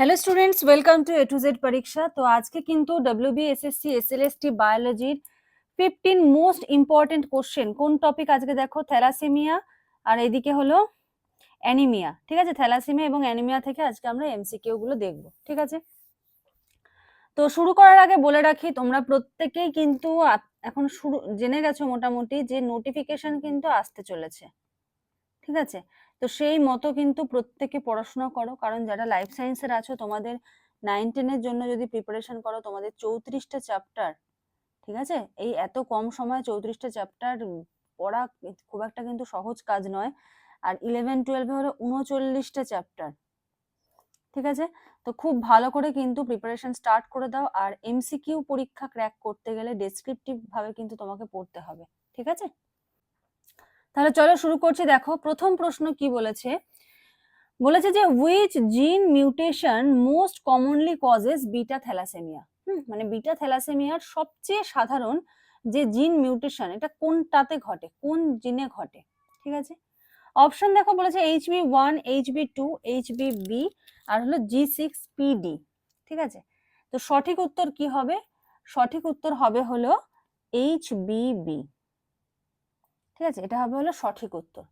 Hello students welcome to A to Z পরীক্ষা তো আজকে কিন্তু ডব্লিউবি এসএসসি এসএলএসটি বায়োলজির ফিফটিন মোস্ট ইম্পর্টেন্ট কোশ্চেন কোন টপিক আজকে দেখো? থ্যালাসেমিয়া আর এদিকে হলো অ্যানিমিয়া ঠিক আছে? থ্যালাসেমিয়া এবং অ্যানিমিয়া থেকে আজকে আমরা এমসিকিউ গুলো দেখব। ঠিক আছে? তো শুরু করার আগে বলে রাখি, তোমরা প্রত্যেকেই কিন্তু এখন শুরু জেনে গেছো মোটামুটি যে নোটিফিকেশন কিন্তু আসতে চলেছে। ঠিক আছে? তো সেই মতো কিন্তু প্রত্যেকে পড়াশোনা করো। কারণ যারা লাইফ সায়েন্সের আছো, তোমাদের নাইন টেনের জন্য যদি প্রিপারেশন করো, তোমাদের চৌত্রিশটা চ্যাপ্টার ঠিক আছে? এই এত কম সময় চৌত্রিশটা চ্যাপ্টার পড়া খুব একটা কিন্তু সহজ কাজ নয়। আর ইলেভেন টুয়েলভে হলো উনচল্লিশটা চ্যাপ্টার ঠিক আছে? তো খুব ভালো করে কিন্তু প্রিপারেশন স্টার্ট করে দাও। আর এমসিকিউ পরীক্ষা ক্র্যাক করতে গেলে ডেসক্রিপটিভ ভাবে কিন্তু তোমাকে পড়তে হবে, ঠিক আছে? তাহলে চলো শুরু করছি। দেখো, প্রথম প্রশ্ন কি বলেছে? বলেছে যে which gene mutation most commonly causes beta thalassaemia হুম মানে বিটা থ্যালাসেমিয়ার সবচেয়ে সাধারণ যে জিন মিউটেশন এটা কোনটাতে ঘটে? কোন জিনে ঘটে? ঠিক আছে? অপশন দেখো বলেছে H B one H B two H B B আর হলো জি সিক্স পিডি ঠিক আছে? তো সঠিক উত্তর কি হবে? সঠিক উত্তর হবে হলো এইচ বি বি ঠিক আছে? এটা হবে হলো সঠিক উত্তর।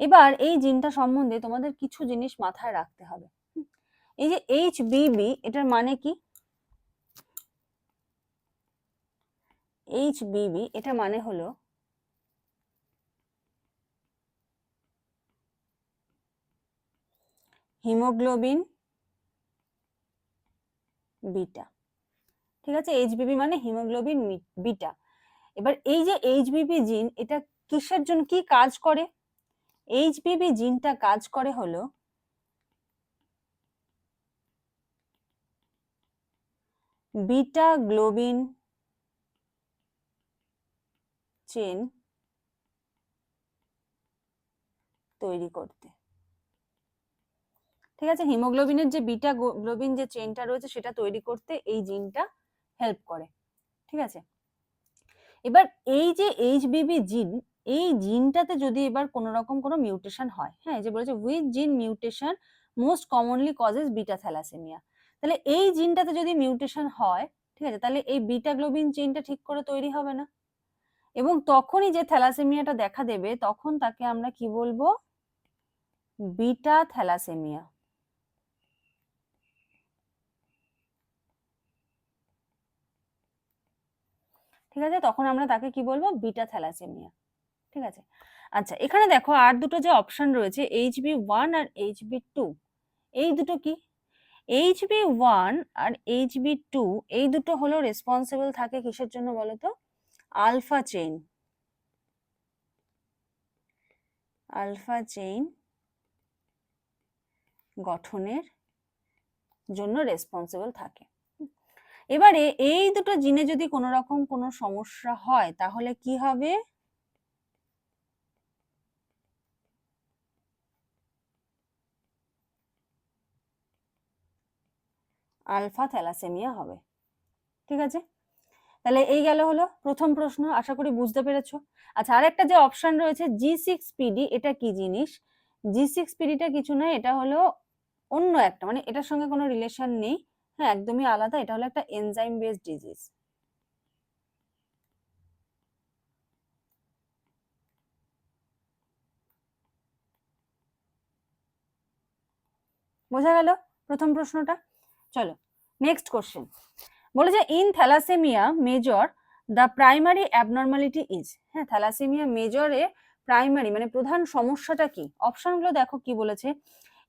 এবার এই জিনটা সম্বন্ধে তোমাদের কিছু জিনিস মাথায় রাখতে হবে। এই যে এইচ বিবি এটার মানে কি? এইচ বিবি এটা মানে হলো হিমোগ্লোবিন বিটা। ঠিক আছে? এইচ এইচবিবি মানে হিমোগ্লোবিন বিটা। এবার এই যে এইচ এইচবিবি জিন এটা কিসের জন্য কি কাজ করে? এইচবিবি জিনটা কাজ করে হলো বিটা গ্লোবিন চেন তৈরি করতে। ঠিক আছে? হিমোগ্লোবিনের যে বিটা গ্লোবিন যে চেনটা রয়েছে সেটা তৈরি করতে এই জিনটা হেল্প করে। ঠিক আছে? এবার এই যে এইচবিবি জিন এই জিনটাতে যদি এবার কোনো রকম কোনো মিউটেশন হয় হ্যাঁ যে বলেছে with gene mutation most commonly causes beta thalassaemia তাহলে এই জিনটাতে যদি মিউটেশন হয়, ঠিক আছে, তাহলে এই বিটা গ্লোবিন চেইনটা ঠিক করে তৈরি হবে না। এবং তখনই যে থ্যালাসেমিয়াটা দেখা দেবে, তখন তাকে আমরা কি বলব? বিটা থ্যালাসেমিয়া ঠিক আছে? তখন আমরা তাকে কি বলব? বিটা থ্যালাসেমিয়া ঠিক আছে? আচ্ছা এখানে দেখো আর দুটো যে অপশন রয়েছে এইচ বি ওয়ান আর এইচ বি টু এই দুটো কি? এইচ বি ওয়ান আর এইচ বি টু এই দুটো হলো রেসপন্সিবল থাকে কিসের জন্য বলো তো আলফা চেইন আলফা চেইন গঠনের জন্য রেসপন্সিবল থাকে। এবারে এই দুটো জিনে যদি কোনো রকম কোনো সমস্যা হয়, তাহলে কি হবে? আলফা থ্যালাসেমিয়া হবে। ঠিক আছে? তাহলে এই গেল হলো প্রথম প্রশ্ন, আশা করি বুঝতে পেরেছ। আচ্ছা আরেকটা যে অপশন রয়েছে জি সিক্স পিডি এটা কি জিনিস? জি সিক্স পিডিটা কিছু নয় এটা হলো অন্য একটা মানে এটার সঙ্গে কোনো রিলেশন নেই। হ্যাঁ একদমই আলাদা, এটা হলো একটা এনজাইম বেসড ডিজিজ বোঝা গেল প্রথম প্রশ্নটা? চলো নেক্সট কোশ্চেন বলেছে in thalassaemia major the primary abnormality is হ্যাঁ থ্যালাসেমিয়া মেজরে প্রাইমারি মানে প্রধান সমস্যাটা কি? অপশনগুলো দেখো কি বলেছে।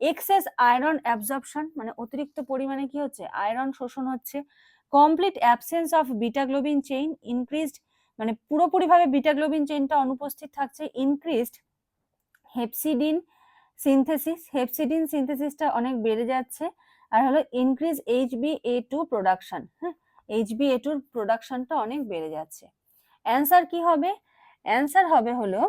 এক্সেস আয়রন অ্যাবজর্পশন মানে অতিরিক্ত পরিমাণে কি হচ্ছে? আয়রন শোষণ হচ্ছে। Complete absence of beta globin chain increased মানে পুরোপুরিভাবে বিটাগ্লোবিন চেইনটা অনুপস্থিত থাকছে। ইনক্রিজড হেপসিডিন সিনথেসিস হেপসিডিন সিনথেসিসটা অনেক বেড়ে যাচ্ছে। আর হলো increase H B A two production হ্যাঁ এইচ বি এ টুর প্রোডাকশনটা অনেক বেড়ে যাচ্ছে। অ্যান্সার কি হবে? অ্যান্সার হবে হলো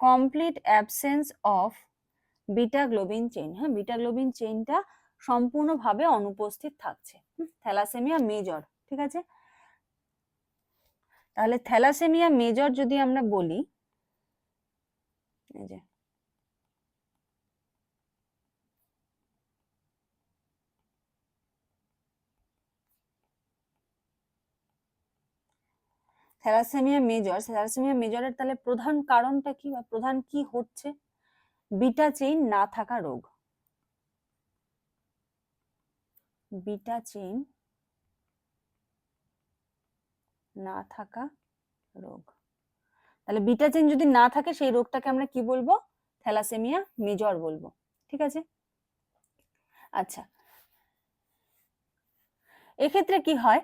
complete absence of beta globin chain হ্যাঁ বিটা গ্লোবিন চেইনটা সম্পূর্ণভাবে অনুপস্থিত থাকছে থ্যালাসেমিয়া মেজর ঠিক আছে? তাহলে থ্যালাসেমিয়া মেজর যদি আমরা বলি, এই যে, থ্যালাসেমিয়া মেজর, থ্যালাসেমিয়া মেজরের তাহলে প্রধান কারণটা কি বা প্রধান কি হচ্ছে? বিটা চেইন না থাকা রোগ। বিটা চেইন না থাকা রোগ। তাহলে বিটা চেইন যদি না থাকে, সেই রোগটাকে আমরা কি বলব? থ্যালাসেমিয়া মেজর বলব। ঠিক আছে? আচ্ছা। এক্ষেত্রে কি হয়?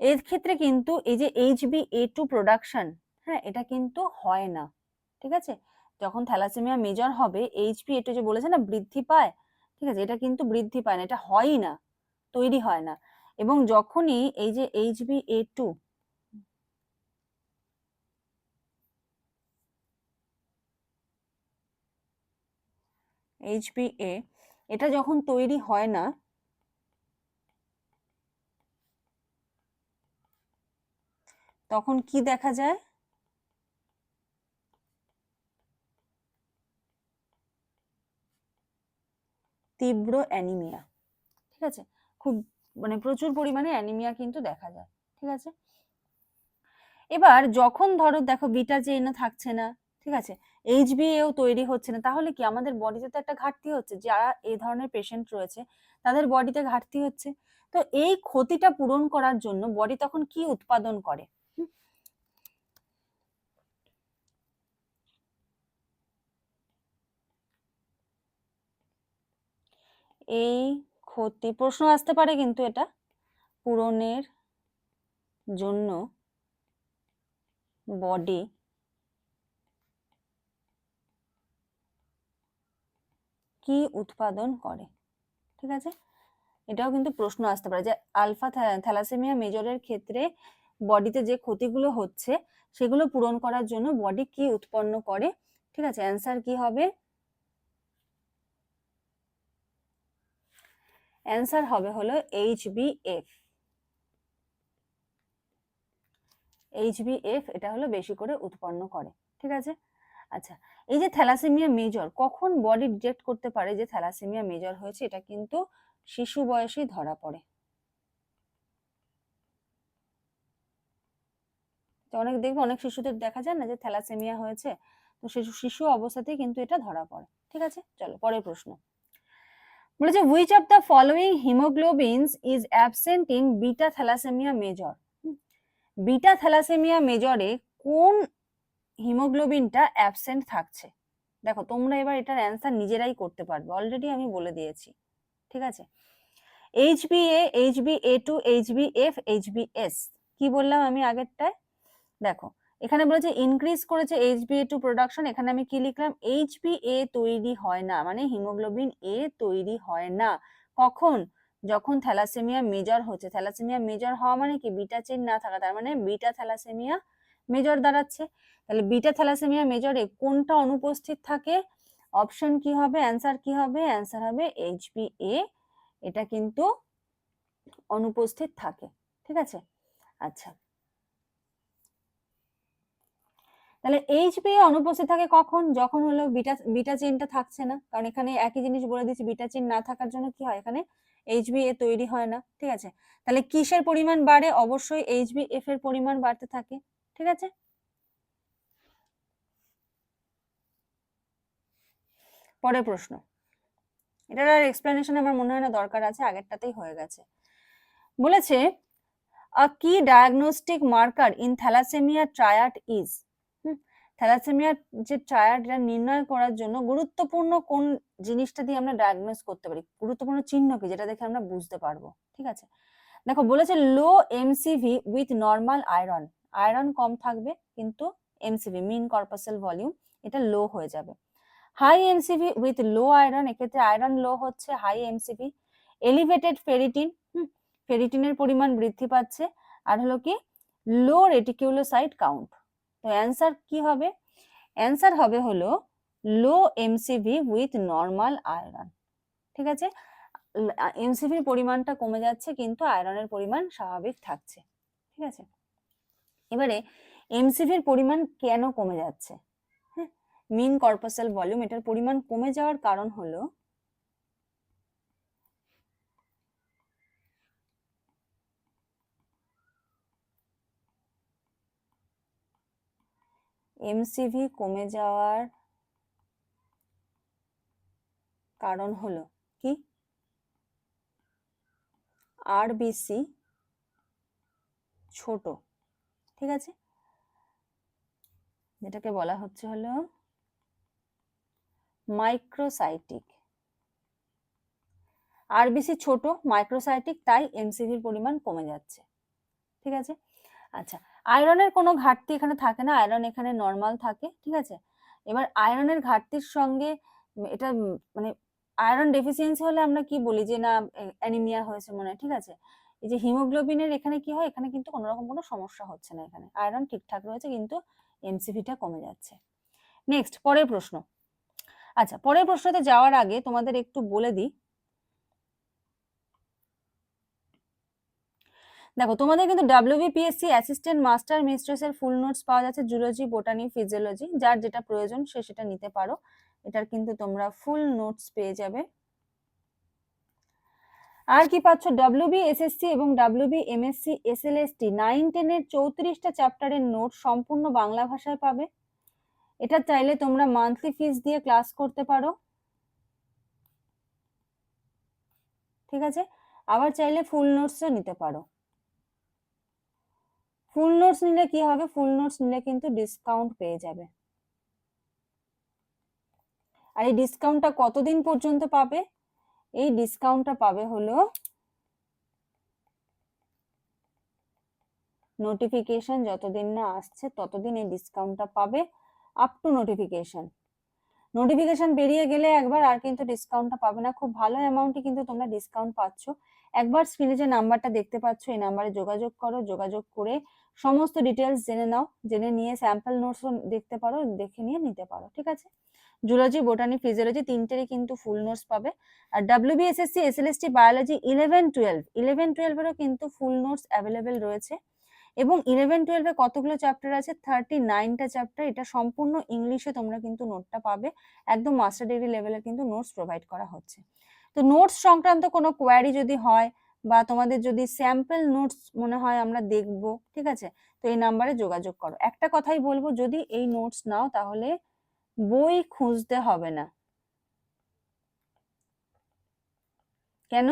এর ক্ষেত্রে কিন্তু এই যে H B A two production হ্যাঁ এটা কিন্তু হয় না। ঠিক আছে? যখন থ্যালাসেমিয়া মেজর হবে এইচবি এ টু যে বলেছে না, বৃদ্ধি পায়, ঠিক আছে, এটা কিন্তু বৃদ্ধি পায় না, এটা হয়ই না, তৈরি হয় না। এবং যখনই এই যে H B A two HBA এটা যখন তৈরি হয় না, তখন কি দেখা যায়? তীব্র অ্যানিমিয়া ঠিক আছে? খুব মানে প্রচুর পরিমাণে অ্যানিমিয়া কিন্তু দেখা যায়, ঠিক আছে? এবার যখন ধরো দেখো বিটা চেইনও থাকছে না, ঠিক আছে? এইচবিএও তৈরি হচ্ছে না। তাহলে কি আমাদের বডিতে তো একটা ঘাটতি হচ্ছে? যারা এই ধরনের পেশেন্ট রয়েছে, তাদের বডিতে ঘাটতি হচ্ছে? তো এই ক্ষতিটা পূরণ করার জন্য বডি তখন কি উৎপাদন করে? এই ক্ষতি, প্রশ্ন আসতে পারে কিন্তু এটা, পূরণের জন্য বডি কি উৎপাদন করে, ঠিক আছে? এটাও কিন্তু প্রশ্ন আসতে পারে যে আলফা থ্যালাসেমিয়া মেজরের ক্ষেত্রে বডিতে যে ক্ষতিগুলো হচ্ছে, সেগুলো পূরণ করার জন্য বডি কি উৎপন্ন করে, ঠিক আছে? অ্যান্সার কি হবে? অ্যান্সার হবে হলো H B F. H B F এটা হলো বেশি করে উৎপন্ন করে, ঠিক আছে? আচ্ছা এই যে থ্যালাসেমিয়া মেজর, কখন বডি ডিটেক্ট করতে পারে যে থ্যালাসেমিয়া মেজর হয়েছে? এটা কিন্তু শিশু বয়সেই ধরা পড়ে। অনেক, দেখবে অনেক শিশুদের দেখা যায় না যে থ্যালাসেমিয়া হয়েছে? তো শিশু শিশু অবস্থাতেই কিন্তু এটা ধরা পড়ে। ঠিক আছে? চলো, পরের প্রশ্ন। বলেছে which of the following haemoglobins is absent in beta thalassaemia major? Beta thalassaemia মেজরে কোন হিমোগ্লোবিনটা অ্যাবসেন্ট থাকছে। দেখো, তোমরা এবার এটার অ্যান্সার নিজেরাই করতে পারবে। অলরেডি আমি বলে দিয়েছি। ঠিক আছে? H B A H B A two H B F H B S কি বললাম আমি আগেরটায়? দেখো, এখানে বলেছে ইনক্রিজ করেছে H B A two production এখানে আমি কি লিখলাম? এইচ বি এ তৈরি হয় না। মানে হিমোগ্লোবিন এ তৈরি হয় না। কখন? যখন থ্যালাসেমিয়া মেজর হচ্ছে। থ্যালাসেমিয়া মেজর হওয়া মানে কি? বিটা চেন না থাকা। তার মানে বিটা থ্যালাসেমিয়া মেজর দাঁড়াচ্ছে। তাহলে বিটা থ্যালাসেমিয়া মেজরে কোনটা অনুপস্থিত থাকে? অপশন কি হবে? অ্যান্সার কি হবে? অ্যান্সার হবে এইচবি এ। এটা কিন্তু অনুপস্থিত থাকে। ঠিক আছে? আচ্ছা। তাহলে এইচবি অনুপস্থিত থাকে কখন? যখন হলো বিটা বিটা চেনটা থাকছে না। কারণ এখানে একই জিনিস বলে দিচ্ছি বিটা চেন না থাকার জন্য কি হয়? এখানে এইচবি এ তৈরি হয় না। ঠিক আছে? তাহলে কিসের পরিমাণ বাড়ে? অবশ্যই এইচবি এফ এর পরিমাণ বাড়তে থাকে। ঠিক আছে? পরের প্রশ্ন। এটার আর এক্সপ্লেনেশন আমার মনে হয় না দরকার আছে, আগেরটাতেই হয়ে গেছে। বলেছে a key diagnostic marker in thalassaemia triad is থ্যালাসেমিয়ার যে ট্রায়াডটা নির্ণয় করার জন্য গুরুত্বপূর্ণ কোন জিনিসটা দিয়ে আমরা ডায়াগনোস করতে পারি? গুরুত্বপূর্ণ চিহ্ন কি যেটা দেখে আমরা বুঝতে পারব? ঠিক আছে? দেখো, বলেছে low MCV with normal iron iron কম থাকবে, কিন্তু এমসিভি মিন কর্পাসেল ভলিউম এটা লো হয়ে যাবে। High MCV with low iron এক্ষেত্রে আয়রন লো হচ্ছে হাই এমসিভি এলিভেটেড ফেরিটিন ফেরিটিনের পরিমাণ বৃদ্ধি পাচ্ছে, আর হলো কি লো রেটিকিউলোসাইট কাউন্ট তো অ্যান্সার কি হবে? অ্যান্সার হবে হলো low MCV with normal iron ঠিক আছে? এমসিভির পরিমাণটা কমে যাচ্ছে, কিন্তু আয়রনের পরিমাণ স্বাভাবিক থাকছে, ঠিক আছে? এবারে এমসিভির পরিমাণ কেন কমে যাচ্ছে? মিন কর্পাসাল ভলিউম এটার পরিমাণ কমে যাওয়ার কারণ হলো এমসিভি কমে যাওয়ার কারণ হলো কি? আরবিসি ছোট, ঠিক আছে? যেটাকে বলা হচ্ছে হলো মাইক্রোসাইটিক আরবিসি ছোট মাইক্রোসাইটিক তাই এমসিভির পরিমাণ কমে যাচ্ছে। ঠিক আছে? আচ্ছা আয়রনের কোনো ঘাটতি এখানে থাকে না আয়রন এখানে নর্মাল থাকে, ঠিক আছে? এবার আয়রনের ঘাটতির সঙ্গে এটা মানে আয়রন ডেফিসিয়েন্সি হলে আমরা কি বলি যে না অ্যানিমিয়া হয়েছে মনে ঠিক আছে? এই যে হিমোগ্লোবিনের এখানে কি হয়, এখানে কিন্তু কোনো রকম কোনো সমস্যা হচ্ছে না এখানে। আয়রন ঠিকঠাক রয়েছে, কিন্তু এমসিভিটা কমে যাচ্ছে। নেক্সট পরের প্রশ্ন। আচ্ছা পরের প্রশ্নতে যাওয়ার আগে তোমাদের একটু বলে দিই। দেখো, তোমাদের কিন্তু ডাব্লিউবিপিএসসি অ্যাসিস্ট্যান্ট মাস্টার মিস্ট্রেসের ফুল নোটস পাওয়া যাচ্ছে জুলজি বোটানি ফিজিওলজি যার যেটা প্রয়োজন সে সেটা নিতে পারো। এটার কিন্তু তোমরা ফুল নোটস পেয়ে যাবে। আর কি পাচ্ছ? ডাব্লিউবি এসএসসি এবং ডাব্লিউবি এমএসসি এসএলএসটি নাইন টেনের চৌত্রিশটা চ্যাপ্টারের নোট সম্পূর্ণ বাংলা ভাষায় পাবে। এটা চাইলে তোমরা মান্থলি ফিস দিয়ে ক্লাস করতে পারো। ঠিক আছে? আবার চাইলে ফুল নোটসও নিতে পারো। ফুল নোটস নিলে কি হবে? ফুল নোটস নিলে কিন্তু ডিসকাউন্ট পেয়ে যাবে। আর এই ডিসকাউন্টটা কতদিন পর্যন্ত পাবে? এই ডিসকাউন্টটা পাবে হলো নোটিফিকেশন যতদিন না আসছে ততদিন এই ডিসকাউন্টটা পাবে। আপ টু নোটিফিকেশন নোটিফিকেশন বেরিয়ে গেলে একবার আর কিন্তু ডিসকাউন্টটা পাবে না। খুব ভালো অ্যামাউন্টে কিন্তু তোমরা ডিসকাউন্ট পাচ্ছ। একবার স্ক্রিনে যে নাম্বারটা দেখতে পাচ্ছ, এই নাম্বারে যোগাযোগ করো। যোগাযোগ করে সমস্ত ডিটেলস জেনে নাও। জেনে নিয়ে স্যাম্পল নোটসও দেখতে পারো, দেখে নিয়ে নিতে পারো, ঠিক আছে? জুলজি বোটানি ফিজিওলজি তিনটেরই কিন্তু ফুল নোটস পাবে। আর WBSSC SLST biology eleven twelve eleven টুয়েলভেরও কিন্তু ফুল নোটস অ্যাভেলেবেল রয়েছে। এবং ইলেভেন টুয়েলভে কতগুলো চ্যাপ্টার আছে? থার্টি নাইনটা চ্যাপ্টার এটা সম্পূর্ণ ইংলিশে তোমরা কিন্তু নোটটা পাবে। একদম মাস্টার ডিগ্রি লেভেলের কিন্তু নোটস প্রোভাইড করা হচ্ছে। তো নোটস সংক্রান্ত কোনো কোয়ারি যদি হয় বা তোমাদের যদি স্যাম্পল নোটস মনে হয় আমরা দেখব, ঠিক আছে? তো এই নাম্বারে যোগাযোগ করো। একটা কথাই বলব, যদি এই নোটস নাও তাহলে বই খুঁজতে হবে না। কেন?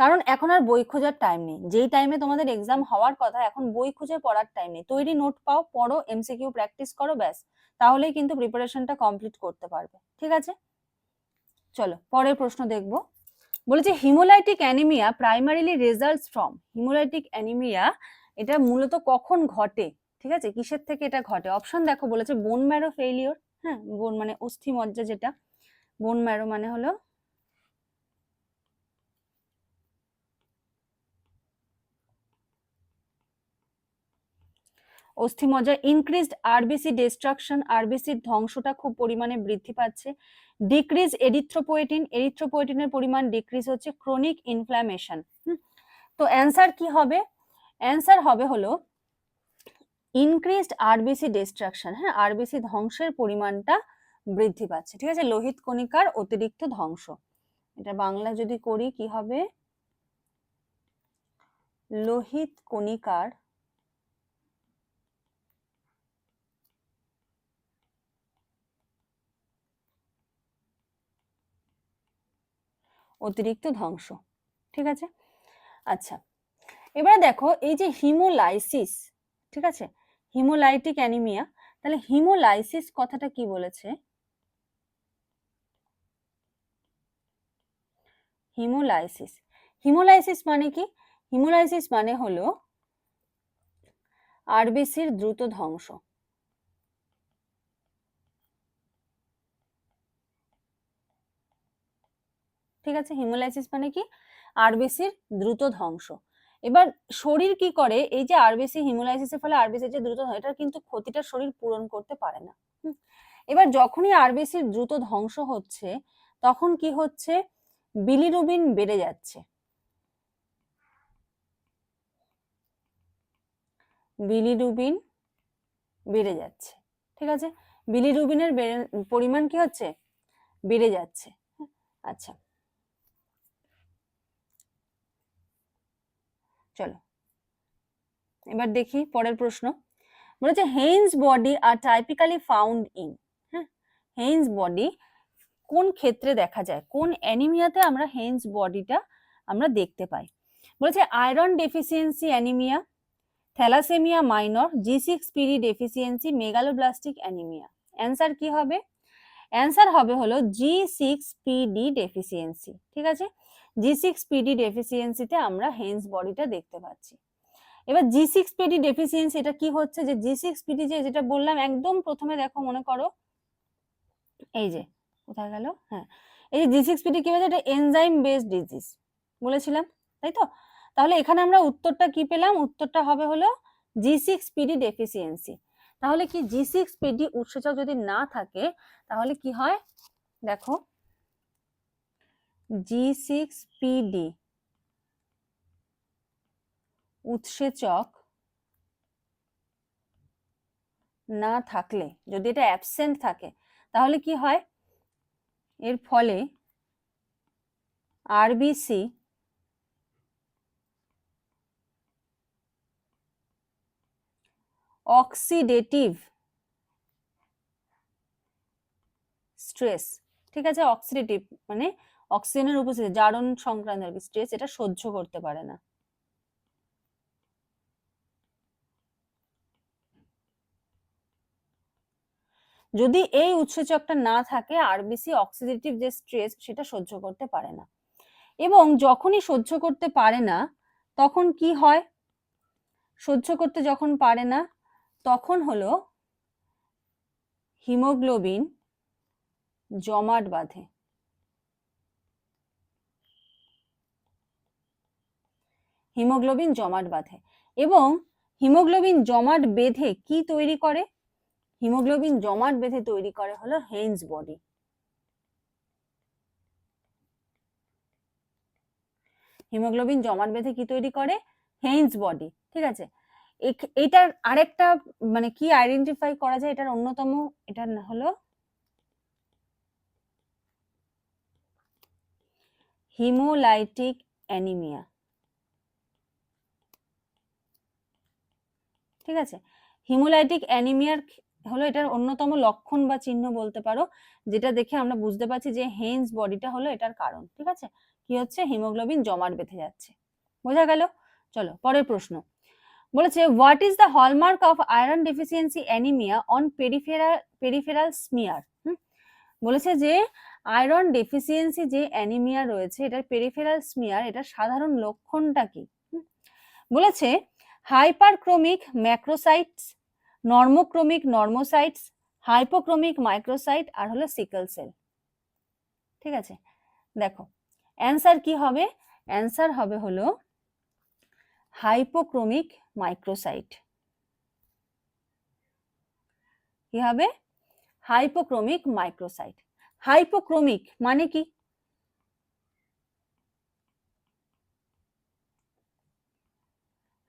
কারণ এখন আর বই খোঁজার টাইম নেই। যেই টাইমে তোমাদের এক্সাম হওয়ার কথা, এখন বই খুঁজে পড়ার টাইম নেই। তৈরি নোট পাও, পড়ো এমসিকিউ প্র্যাকটিস করো, ব্যাস। তাহলেই কিন্তু প্রিপারেশনটা কমপ্লিট করতে পারবে। ঠিক আছে? চলো, পরের প্রশ্ন দেখব। বলেছে haemolytic anaemia primarily results from haemolytic anaemia এটা মূলত কখন ঘটে? ঠিক আছে? কিসের থেকে এটা ঘটে? অপশন দেখো, বলেছে বোন ম্যারো ফেলিওর হ্যাঁ? বোন মানে অস্থি মজ্জা যেটা। বোন ম্যারো মানে হলো অস্থিমজ্জা ইনক্রিজড আরবিসি ডিস্ট্রাকশন আরবিসির ধ্বংসটা খুব পরিমাণে বৃদ্ধি পাচ্ছে। ডিক্রিজ এরিথ্রোপোয়েটিন এরিথ্রোপোয়েটিনের পরিমাণ ডিক্রিজ হচ্ছে ক্রনিক ইনফ্ল্যামেশন তো অ্যান্সার কি হবে? অ্যান্সার হবে হলো ইনক্রিজড আরবিসি ডিস্ট্রাকশন হ্যাঁ আরবিসি ধ্বংসের পরিমাণটা বৃদ্ধি পাচ্ছে, ঠিক আছে? লোহিত কণিকার অতিরিক্ত ধ্বংস। এটা বাংলা যদি করি কি হবে? লোহিত কণিকার অতিরিক্ত ধ্বংস, ঠিক আছে? আচ্ছা এবারে দেখো এই যে হিমোলাইসিস, ঠিক আছে? হিমোলাইটিক অ্যানিমিয়া, তাহলে হিমোলাইসিস কথাটা কি বলেছে? হিমোলাইসিস হিমোলাইসিস মানে কি? হিমোলাইসিস মানে হলো আরবিসির দ্রুত ধ্বংস। ঠিক আছে? হিমোলাইসিস মানে কি? আরবিসির দ্রুত ধ্বংস। এবার শরীর কি করে? এই যে আরবিসি হিমোলাইসিসের ফলে আরবিসির যে দ্রুত এটার কিন্তু ক্ষতিটা শরীর পূরণ করতে পারে না। এবার যখনই আরবিসির দ্রুত ধ্বংস হচ্ছে, তখন কি হচ্ছে? বিলিরুবিন বেড়ে যাচ্ছে। বিলিরুবিন বেড়ে যাচ্ছে। ঠিক আছে? বিলিরুবিনের পরিমাণ কি হচ্ছে? বেড়ে যাচ্ছে। আচ্ছা। চলো। এবার দেখি পরের প্রশ্ন। বলেছে Heinz body are typically found in হ্যাঁ হেইনস বডি কোন ক্ষেত্রে দেখা যায়? কোন অ্যানিমিয়াতে আমরা হেইনস বডিটা আমরা দেখতে পাই? বলেছে iron deficiency anaemia thalassaemia minor G six PD deficiency megaloblastic anaemia answer কি হবে? অ্যান্সার হবে হলো জি সিক্স পিডি ডেফিসিয়েন্সি ঠিক আছে? জি সিক্স পিডি ডেফিসিয়েন্সিতে আমরা হেন্স বডিটা দেখতে পাচ্ছি। এবার জি সিক্স পিডি ডেফিসিয়েন্সি এটা কি হচ্ছে যে জি সিক্স পিডি যে যেটা বললাম একদম প্রথমে দেখো মনে করো, এই যে কোথায় গেল? হ্যাঁ এই যে জি সিক্স পিডি কি হয়েছে? এটা এনজাইম বেসড ডিজিজ বলেছিলাম, তাই তো? তাহলে এখানে আমরা উত্তরটা কি পেলাম? উত্তরটা হবে হলো জি সিক্স পিডি ডেফিসিয়েন্সি তাহলে কি জি সিক্স পিডি উৎসেচক যদি না থাকে, তাহলে কি হয়? দেখো জি সিক্স পিডি উৎসেচক না থাকলে, যদি এটা অ্যাবসেন্ট থাকে, তাহলে কি হয়? এর ফলে আরবিসি অক্সিডেটিভ স্ট্রেস ঠিক আছে? অক্সিডেটিভ মানে অক্সিজেনের উপস্থিতি, জারণ সংক্রান্ত আর কি স্ট্রেস এটা সহ্য করতে পারে না। যদি এই উৎসেচকটা না থাকে আরবিসি অক্সিডেটিভ যে স্ট্রেস সেটা সহ্য করতে পারে না। এবং যখনই সহ্য করতে পারে না, তখন কি হয়? সহ্য করতে যখন পারে না, তখন হলো হিমোগ্লোবিন জমাট বাঁধে। হিমোগ্লোবিন জমাট বাঁধে। এবং হিমোগ্লোবিন জমাট বেঁধে কি তৈরি করে? হিমোগ্লোবিন জমাট বেঁধে তৈরি করে হলো হেইনস বডি হিমোগ্লোবিন জমাট বেঁধে কি তৈরি করে? হেইনস বডি ঠিক আছে? এটার আরেকটা মানে কি আইডেন্টিফাই করা যায়? এটার অন্যতম এটা হলো হিমোলাইটিক অ্যানিমিয়া। ঠিক আছে? হিমোলাইটিক অ্যানিমিয়ার হলো এটার অন্যতম লক্ষণ বা চিহ্ন বলতে পারো, যেটা দেখে আমরা বুঝতে পারছি যে হেন্স বডিটা হলো এটার কারণ, ঠিক আছে? কি হচ্ছে? হিমোগ্লোবিন জমাট বেঁধে যাচ্ছে। বোঝা গেল? চলো, পরের প্রশ্ন। বলেছে what is the hallmark of iron deficiency anaemia on peripheral peripheral smear বলেছে যে আয়রন ডেফিসিয়েন্সি যে অ্যানিমিয়া রয়েছে, এটার পেরিফেরাল স্মিয়ার এটা সাধারণ লক্ষণটা কি? বলেছে hyperchromic macrocytes, normochromic normocytes, hypochromic microcyte আর হলো সিকল সেল। ঠিক আছে? দেখো, অ্যান্সার কি হবে? অ্যান্সার হবে হলো হাইপোক্রোমিক মাইক্রোসাইট। কি হবে? Hypochromic microsite. হাইপোক্রোমিক মানে কি?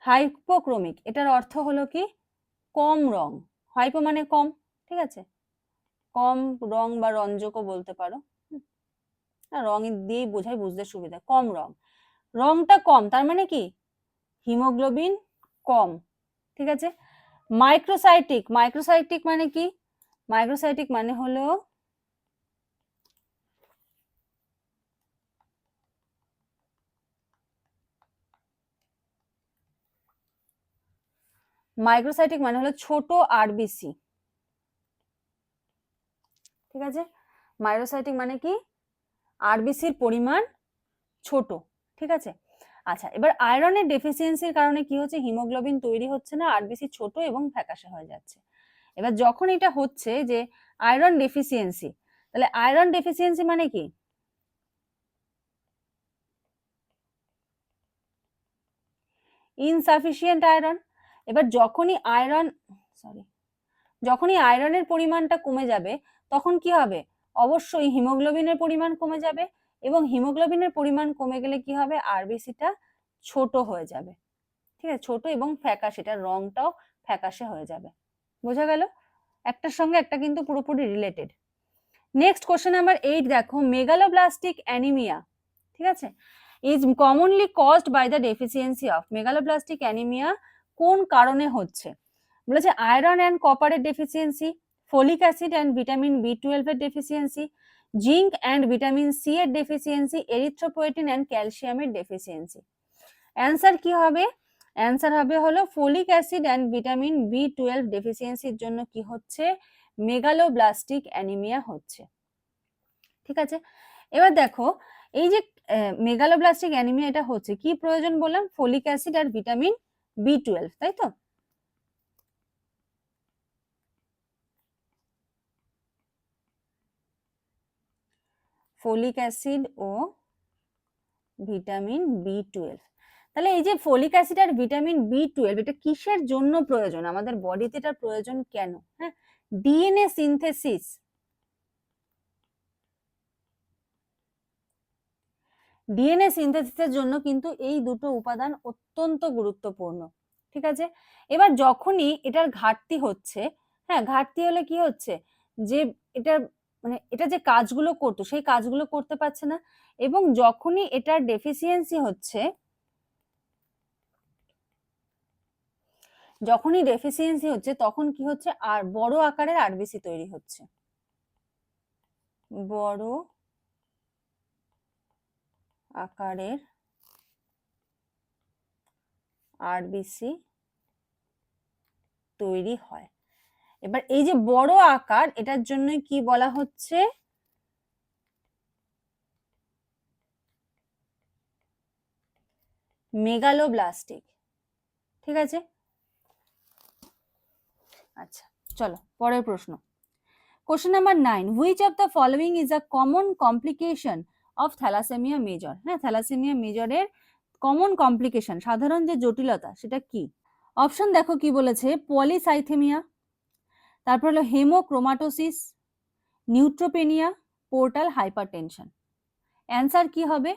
হাইপোক্রোমিক এটার অর্থ হলো কি? কম রং। হাইপো মানে কম, ঠিক আছে? কম রং বা রঞ্জকও বলতে পারো। রং দিয়েই বোঝাই বুঝতে সুবিধা, কম রং। রংটা কম, তার মানে কি? হিমোগ্লোবিন কম, ঠিক আছে? মাইক্রোসাইটিক মাইক্রোসাইটিক মানে কি? মাইক্রোসাইটিক মানে হলো মাইক্রোসাইটিক মানে হলো ছোট আরবিসি ঠিক আছে? মাইক্রোসাইটিক মানে কি? আরবিসির পরিমাণ ছোট। ঠিক আছে? আচ্ছা এবার আয়রনের ডেফিসিয়েন্সির কারণে কি হচ্ছে? হিমোগ্লোবিন তৈরি হচ্ছে না আরবিসি ছোট এবং ফ্যাকাশে হয়ে যাচ্ছে। এবার যখন এটা হচ্ছে যে আয়রন ডেফিসিয়েন্সি তাহলে আয়রন ডেফিসিয়েন্সি মানে কি? ইনসাফিসিয়েন্ট আয়রন এবার যখনই আয়রন সরি যখনই আয়রনের পরিমাণটা কমে যাবে, তখন কি হবে? অবশ্যই হিমোগ্লোবিনের পরিমাণ কমে যাবে এবং হিমোগ্লোবিনের পরিমাণ কমে গেলে কি হবে? আরবিসিটা ছোট হয়ে যাবে। ঠিক আছে? ছোট এবং ফ্যাকাশে, এটার রংটাও ফ্যাকাশে হয়ে যাবে। বোঝা গেল? একটার সঙ্গে একটা কিন্তু পুরোপুরি related next question number eight দেখো মেগালোব্লাস্টিক অ্যানিমিয়া ঠিক আছে? Is commonly caused by the deficiency of megaloblastic anaemia কোন কারণে হচ্ছে? বলেছে আয়রন অ্যান্ড কপারের deficiency folic acid and vitamin B টুয়েলভের deficiency zinc and vitamin C এর ডেফিসিয়েন্সি এরিথ্রোপোয়েটিন অ্যান্ড ক্যালসিয়ামের ডেফিসিয়েন্সি অ্যান্সার কি হবে? অ্যান্সার হবে হলো folic acid and vitamin B twelve ডেফিসিয়েন্সির জন্য কি হচ্ছে? মেগালোব্লাস্টিক অ্যানিমিয়া হচ্ছে। ঠিক আছে? এবার দেখো, এই যে মেগালোব্লাস্টিক অ্যানিমিয়া এটা হচ্ছে, কি প্রয়োজন বললাম? ফলিক অ্যাসিড আর ভিটামিন বি টুয়েলভ তাই তো? ফলিক অ্যাসিড ও ভিটামিন বি টুয়েলভ তাহলে এই যে ফলিক অ্যাসিড আর ভিটামিন বি টুয়েলভ এটা কিসের জন্য প্রয়োজন? আমাদের বডিতে এটার প্রয়োজন কেন? হ্যাঁ? ডিএনএ সিনথেসিস ডিএনএ সিনথেসিসের জন্য কিন্তু এই দুটো উপাদান অত্যন্ত গুরুত্বপূর্ণ, ঠিক আছে? এবার যখনই এটার ঘাটতি হচ্ছে হ্যাঁ ঘাটতি হলে কি হচ্ছে? যে এটার মানে এটা যে কাজগুলো করতো, সেই কাজগুলো করতে পারছে না এবং যখনই এটার ডেফিসিয়েন্সি হচ্ছে, যখনই ডেফিসিয়েন্সি হচ্ছে, তখন কি হচ্ছে? আর বড় আকারের আরবিসি তৈরি হচ্ছে। বড় আকারের আরবিসি তৈরি হয়। এবার এই যে বড় আকার, এটার জন্য কি বলা হচ্ছে? মেগালোব্লাস্টিক। ঠিক আছে? আচ্ছা চলো, পরের প্রশ্ন। Question number nine which of the following is a common complication of thalassaemia major হ্যাঁ থ্যালাসেমিয়া মেজরের কমন কমপ্লিকেশন সাধারণ যে জটিলতা, সেটা কি? অপশন দেখো কি বলেছে পলিসাইথেমিয়া তারপর হলো haemochromatosis neutropenia portal hypertension answer কি হবে?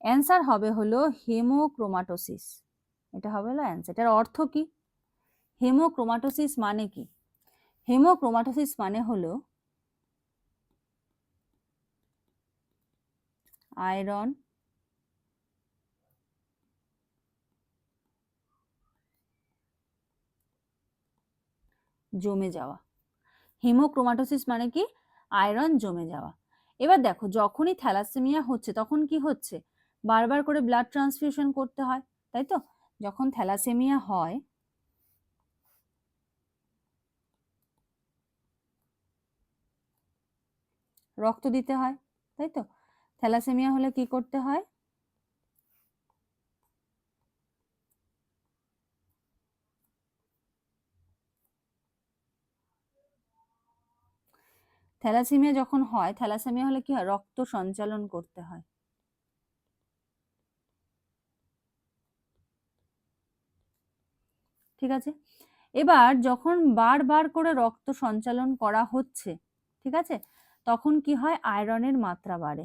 অ্যান্সার হবে হলো হেমোক্রোমাটোসিস এটা হবে হলো অ্যান্সার এটার অর্থ কি? হেমোক্রোমাটোসিস মানে কি? হেমোক্রোমাটোসিস মানে হলো আয়রন। জমে যাওয়া। হিমোক্রোমাটোসিস মানে কি? আয়রন জমে যাওয়া। এবার দেখো, যখনই থ্যালাসেমিয়া হচ্ছে, তখন কি হচ্ছে? বারবার করে ব্লাড ট্রান্সফিউশন করতে হয়, তাই তো? যখন থ্যালাসেমিয়া হয়, রক্ত দিতে হয়, তাই তো? থ্যালাসেমিয়া হলে কি করতে হয়? থ্যালাসেমিয়া যখন হয়, থ্যালাসেমিয়া হলে কি হয়? রক্ত সঞ্চালন করতে হয়। ঠিক আছে? এবার যখন বারবার করে রক্ত সঞ্চালন করা হচ্ছে, ঠিক আছে? তখন কি হয়? আয়রনের মাত্রা বাড়ে।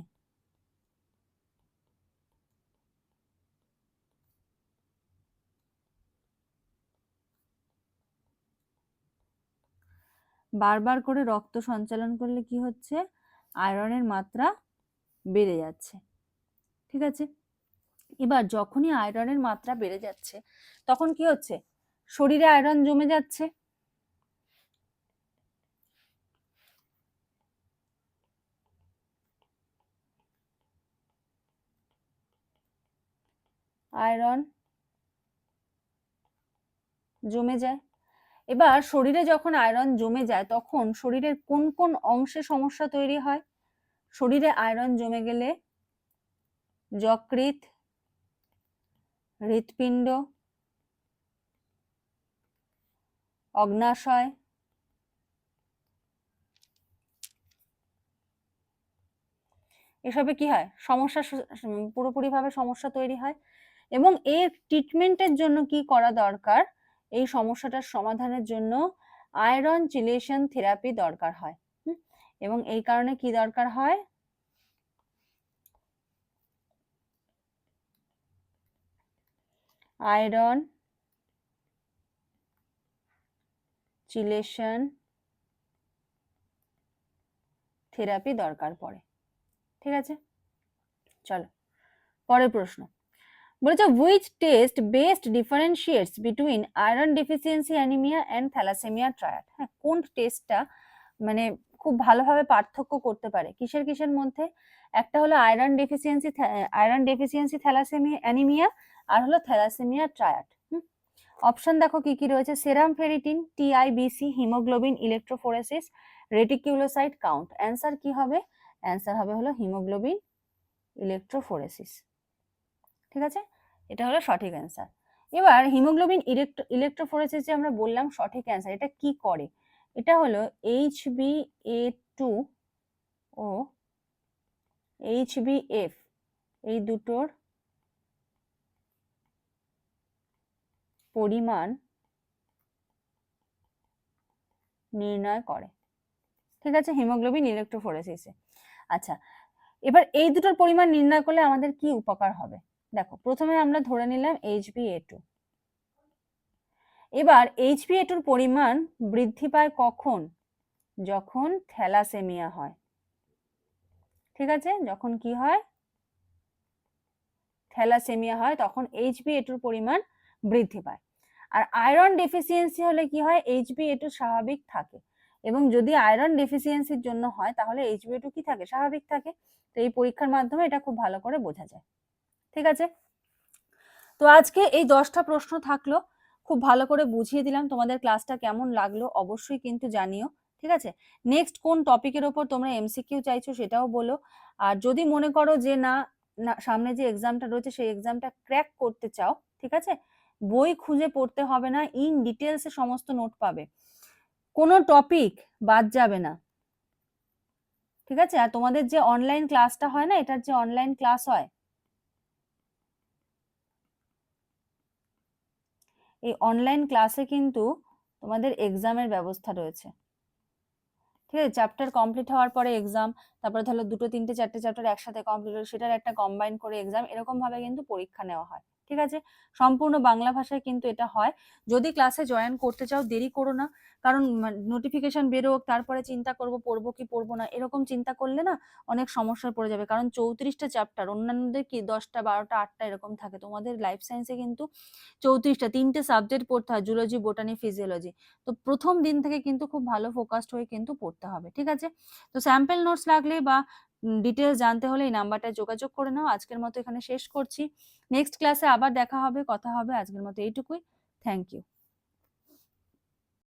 বারবার করে রক্ত সঞ্চালন করলে কি হচ্ছে? আয়রনের মাত্রা বেড়ে যাচ্ছে। ঠিক আছে? এবার যখনই আয়রনের মাত্রা বেড়ে যাচ্ছে, তখন কি হচ্ছে? শরীরে আয়রন জমে যাচ্ছে। আয়রন জমে যায়। এবার শরীরে যখন আয়রন জমে যায়, তখন শরীরের কোন কোন অংশে সমস্যা তৈরি হয়? শরীরে আয়রন জমে গেলে যকৃৎ, হৃৎপিণ্ড, অগ্নাশয়, এসবে কি হয়? সমস্যা পুরোপুরিভাবে সমস্যা তৈরি হয় এবং এর ট্রিটমেন্টের জন্য কি করা দরকার? এই সমস্যাটার সমাধানের জন্য আয়রন চিলেশন থেরাপি দরকার হয়। এবং এই কারণে কি দরকার হয়? আয়রন চিলেশন থেরাপি দরকার পড়ে। ঠিক আছে? চলো, পরের প্রশ্ন। বলেছে which test best differentiates between iron deficiency anaemia and thalassaemia triad হ্যাঁ কোন টেস্টটা মানে খুব ভালোভাবে পার্থক্য করতে পারে? কিসের কিসের মধ্যে? একটা হলো iron deficiency iron deficiency thalassaemia anaemia আর হলো থ্যালাসেমিয়া ট্রায়াড অপশন দেখো কি কি রয়েছে? Serum ferritin TIBC haemoglobin electrophoresis reticulocyte count answer কি হবে? অ্যান্সার হবে হলো হিমোগ্লোবিন ইলেকট্রোফোরেসিস ঠিক আছে? এটা হলো সঠিক অ্যান্সার এবার হিমোগ্লোবিন ইলেকট্রো ইলেকট্রোফোরেসিস যে আমরা বললাম সঠিক অ্যান্সার এটা কি করে? এটা হলো এইচ বি এ টু ও এইচ বি এফ এই দুটোর পরিমাণ নির্ণয় করে। ঠিক আছে? হিমোগ্লোবিন ইলেকট্রোফোরেসিসে আচ্ছা এবার এই দুটোর পরিমাণ নির্ণয় করলে আমাদের কি উপকার হবে? দেখো, প্রথমে আমরা ধরে নিলাম এইচ বি এ টু এবার এইচ বি এ টুর পরিমাণ বৃদ্ধি পায় কখন? যখন থ্যালাসেমিয়া হয়। ঠিক আছে? যখন কি হয়? থ্যালাসেমিয়া হয়, তখন এইচ বি এ টুর পরিমাণ বৃদ্ধি পায়। আর আয়রন ডেফিসিয়েন্সি হলে কি হয়? এইচ বি এ টু স্বাভাবিক থাকে। এবং যদি আয়রন ডেফিসিয়েন্সির জন্য হয়, তাহলে এইচ বি এ টু কি থাকে? স্বাভাবিক থাকে। তো এই পরীক্ষার মাধ্যমে এটা খুব ভালো করে বোঝা যায়। ঠিক আছে? তো আজকে এই দশটা প্রশ্ন থাকল, খুব ভালো করে বুঝিয়ে দিলাম তোমাদের ক্লাসটা কেমন লাগল, অবশ্যই কিন্তু জানিও, ঠিক আছে? নেক্সট কোন টপিকের ওপর তোমরা এমসিকিউ চাইছো সেটাও বলো, আর যদি মনে করো যে না না, সামনে যে এক্সামটা রয়েছে সেই এক্সামটা ক্র্যাক করতে চাও, ঠিক আছে? বই খুঁজে পড়তে হবে না ইন ডিটেলসে সমস্ত নোট পাবে। কোনো টপিক বাদ যাবে না। ঠিক আছে? আর তোমাদের যে অনলাইন ক্লাসটা হয় না, এটার যে অনলাইন ক্লাস হয় এই অনলাইন ক্লাসে কিন্তু তোমাদের এক্সামের ব্যবস্থা রয়েছে। ঠিক আছে? চ্যাপ্টার কমপ্লিট হওয়ার পরে এক্সাম তারপরে ধরো দুটো, তিনটে, চারটে চ্যাপ্টার একসাথে কমপ্লিট হলো, সেটার একটা কম্বাইন করে এক্সাম এরকমভাবে কিন্তু পরীক্ষা নেওয়া হয়। ঠিক আছে? সম্পূর্ণ বাংলা ভাষায় কিন্তু এটা হয়। যদি ক্লাসে জয়েন করতে চাও, দেরি করো না। কারণ নোটিফিকেশন বেরোক তারপরে চিন্তা করব, পড়ব কি পড়ব না, এরকম চিন্তা করলে না অনেক সমস্যায় পড়ে যাবে। কারণ চৌত্রিশটা চ্যাপ্টার অন্যান্যদের কি দশটা, বারোটা, আটটা এরকম থাকে। তোমাদের লাইফ সায়েন্সে কিন্তু চৌত্রিশটা, তিনটে সাবজেক্ট পড়তে হয় জুলজি বোটানি ফিজিওলজি তো প্রথম দিন থেকে কিন্তু খুব ভালো ফোকাসড হয়ে কিন্তু পড়তে হবে, ঠিক আছে? তো স্যাম্পল নোটস লাগলে বা ডিটেলস জানতে হলে এই নাম্বারটা যোগাযোগ করে নাও। আজকের মতো এখানে শেষ করছি। নেক্সট ক্লাসে আবার দেখা হবে, কথা হবে। আজকের মতো এইটুকুই। Thank you